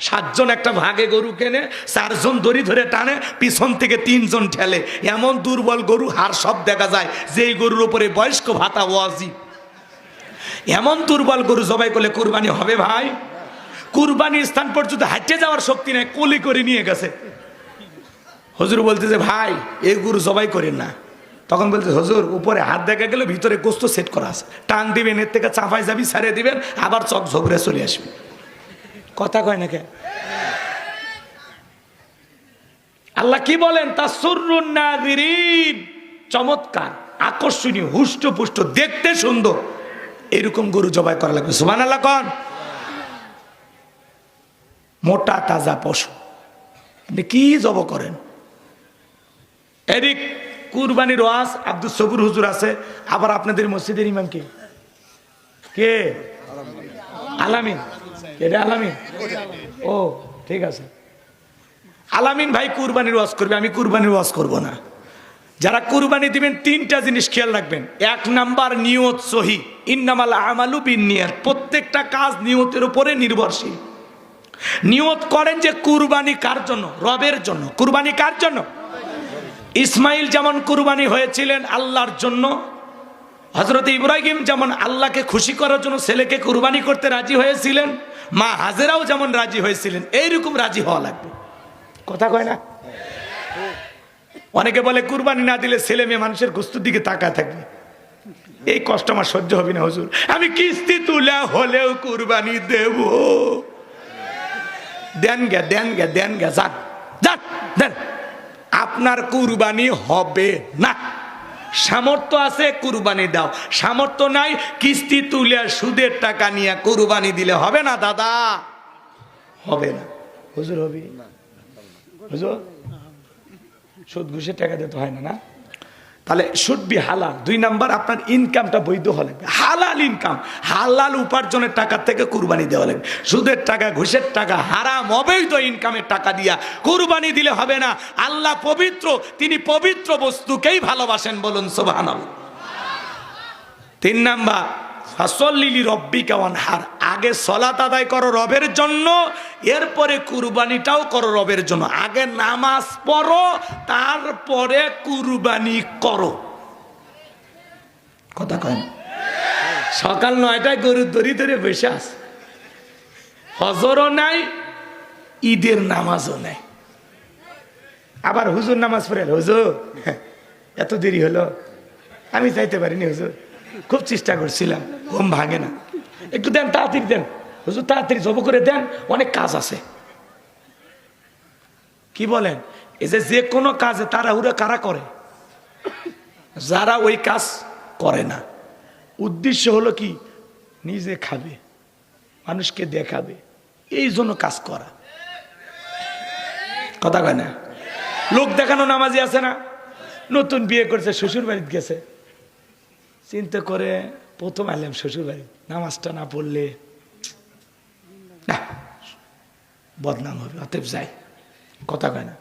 সাতজন একটা ভাগে গরু কেনে, চারজন দড়ি ধরে টানে, পিছন থেকে তিনজন ঠেলে। এমন দুর্বল গরু হার সব দেখা যায়, যেই গরুর উপরে বয়স্ক ভাতা ওয়াজি। এমন দুর্বল গরু জবাই করলে কুরবানি হবে ভাই। কুরবানির স্থান পর্যন্ত হাঁটে যাওয়ার শক্তি নেই, কলি করে নিয়ে গেছে। হজুর বলতে যে ভাই, এই গরু জবাই করেন না। তখন বলতে হজুর, উপরে হাত দেখা গেলে ভিতরে গোস্ত সেট করা আছে। টান দিবেন, এর থেকে চাপাই যাবি ছাড়িয়ে দিবেন, আবার চক ঝগড়ে চলে আসবে। কথা কয় না কে আল্লাহ কি বলেন? তাসুরুন নাযিরিন চমৎকার, আকর্ষণীয় হুষ্ট পুষ্ট দেখতে সুন্দর। এরকম গরু জবাই করা লাগবে। সুবহানাল্লাহ কন। মোটা তাজা পশু। আপনি কি জব করেন? এদিক কুরবানির ওয়াজ আব্দুল সবুর হুজুর আছে, আবার আপনাদের মসজিদের ইমাম কে? কে? আলামিন। এটা আলামিন? ও, ঠিক আছে। আলামিন ভাই কুরবানির ওয়াজ করবে, আমি কুরবানির ওয়াজ করব না। যারা কুরবানি দিবেন, তিনটা জিনিস খেয়াল রাখবেন। এক নাম্বার, নিয়ত সহি। ইন্নামাল আমালু বিন প্রত্যেকটা কাজ নিয়তের উপরে নির্ভরশীল। নিয়ত করেন যে কুরবানি কার জন্য? রবের জন্য। কুরবানি কার জন্য? ইসমাইল যেমন কুরবানি হয়েছিলেন আল্লাহর জন্য হজরত ইব্রাহিম যেমন আল্লাহকে খুশি করার জন্য ছেলেকে কুরবানি করতে রাজি হয়েছিলেন মা হাজেরাও যেমন রাজি হয়েছিলেন, এইরকম রাজি হওয়া লাগবে। কথা কয় না? অনেকে বলে, কুরবানি না দিলে ছেলে মেয়ে মানুষের গুস্তুর দিকে তাকায় থাকবে এই কষ্ট আমার সহ্য হবে না, হুজুর। আমি কিস্তি তুলে হলেও কুরবানি দেব। দেন গে দেন গে দেন গে যাক যাক দেন। আপনার কুরবানি হবে না। সামর্থ্য আছে, কুরবানি দাও। সামর্থ্য নাই, কিস্তি তুলে সুদের টাকা নিয়ে কুরবানি দিলে হবে না, দাদা? হবে না। হুজুর হবে? হুজুর? সুদ ঘুষের টাকা দিতে হয় না না? তাহলে শুড বি হালাল দুই নাম্বার, আপনার ইনকামটা বৈধ হলে হালাল ইনকাম হালাল উপার্জনের টাকা থেকে কুরবানি দেওয়া লাগবে। সুদের টাকা, ঘুষের টাকা, হারাম, অবৈধ ইনকামের টাকা দিয়া কুরবানি দিলে হবে না। আল্লাহ পবিত্র, তিনি পবিত্র বস্তুকেই ভালোবাসেন বলুন সোভান তিন নাম্বার ফাসল্লিলি রব্বি কেমন হার আগে সলাত আদায় করো রবের জন্য, এরপরে কুরবানিটাও করো রবের জন্য। আগে নামাজ পড়ো, তারপরে কুরবানি করো। কথা কয় সকাল নয়টায় গরুর দড়ি ধরে বসে আস হজরও নাই, ঈদের নামাজও নাই। আবার হুজুর নামাজ পড়ে হুজুর, এত দেরি হলো। আমি চাইতে পারিনি, হুজুর। খুব চেষ্টা করছিলাম, ঘুম ভাঙে না। একটু দেন, তাড়াতাড়ি দেন। হুজুর, তাড়াতাড়ি জব করে দেন, অনেক কাজ আছে। কি বলেন? এই যে যে কোনো কাজে তারা উড়ে কারা করে? যারা ওই কাজ করে না। উদ্দেশ্য হলো কি? নিজে খাবে, মানুষকে দেখাবে। এই জন্য কাজ করা। কথা কয় না? লোক দেখানো নামাজি আছে না? নতুন বিয়ে করছে শ্বশুর বাড়িতে গেছে। চিন্তা করে প্রথম আইলাম শ্বশুরবাড়ি। নামাজটা না পড়লে বদনাম হবে অতএব যাই। কথা কয় না।